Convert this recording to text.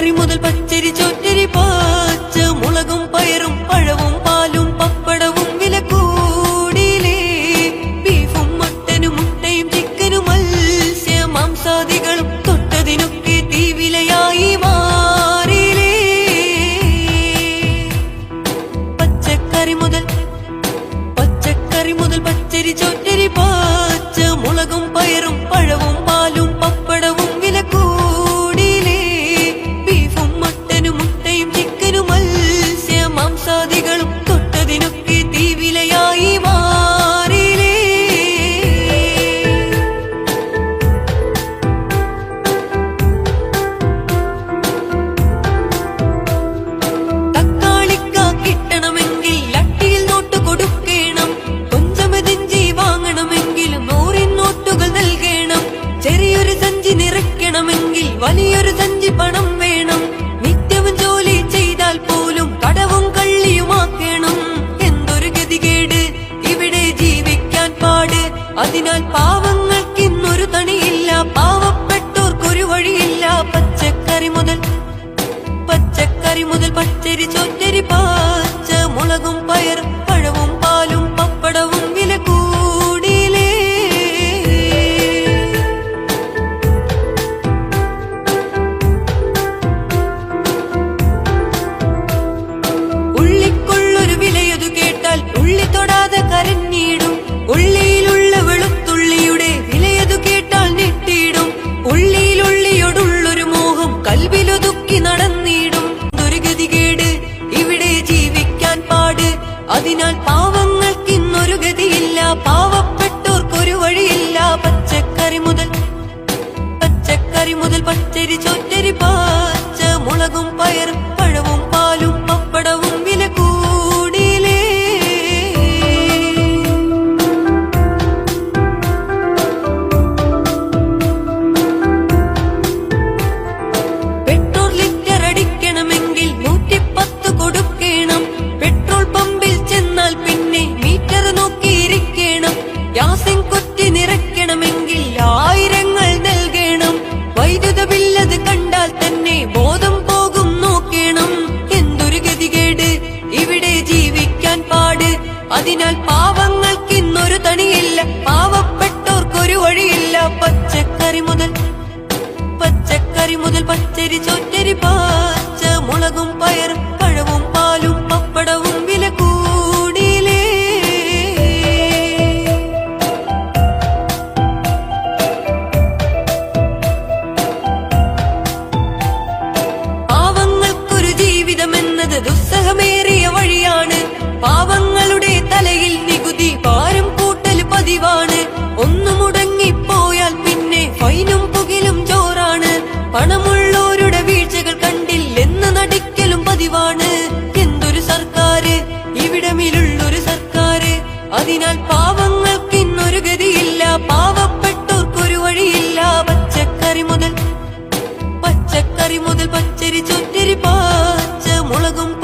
പച്ചക്കറി മുതൽ പച്ചരി ചൊറ്റരി പാച്ച മുളകും പയറും പഴവും പാലും പപ്പടവും വില കൂടിയിലേ ബീഫും മട്ടനും മുട്ടയും ചിക്കനും മത്സ്യ മാംസാദികളും തൊട്ടതിനൊക്കെ തീവിലയായി മാറിയിലേ പച്ചക്കറി മുതൽ പച്ചക്കറി മുതൽ പച്ചരി ചൊറ്റരി പാച്ച മുളകും പയറും പഴവും വലിയൊരു സഞ്ചി പണം വേണം. നിത്യവും ജോലി ചെയ്താൽ പോലും കടവും കള്ളിയുമാക്കണം. എന്തൊരു ഗതികേട്? ഇവിടെ ജീവിക്കാൻ പാട്. അതിനാൽ പാവങ്ങൾക്ക് ഇന്നൊരു തണിയില്ല. പാവപ്പെട്ടോർക്കൊരു വഴിയില്ല. പച്ചക്കറി മുതൽ പച്ചക്കറി മുതൽ പച്ചരി ചോറ്റരി പാച്ച മുളകും പയറും പഴവും അതിനാൽ പാവങ്ങൾക്കിന്നൊരു ഗതിയില്ല. പാവപ്പെട്ടോർക്കൊരു വഴിയില്ല. പച്ചക്കറി മുതൽ പച്ചക്കറി മുതൽ പച്ചരി ചോറ്റരി പാച്ച മുളകും പയറും പഴവും പാലും പപ്പടവും വില പാവങ്ങൾക്കിന്നൊരു തണിയില്ല. പാവപ്പെട്ടവർക്കൊരു വഴിയില്ല. പച്ചക്കറി മുതൽ പച്ചക്കറി മുതൽ പച്ചരി ചോറ്റരി പാച്ച മുളകും പയറും പണമുള്ളവരുടെ വീഴ്ചകൾ കണ്ടില്ലെന്ന് നടിക്കലും പതിവാണ്. എന്തൊരു സർക്കാര്? ഇവിടമിലുള്ളൊരു സർക്കാര്. അതിനാൽ പാവങ്ങൾക്ക് ഇന്നൊരു ഗതിയില്ല. പാവപ്പെട്ടവർക്കൊരു വഴിയില്ല. പച്ചക്കറി മുതൽ പച്ചക്കറി മുതൽ പച്ചരി ചൊറ്റരി പാച്ച മുളകും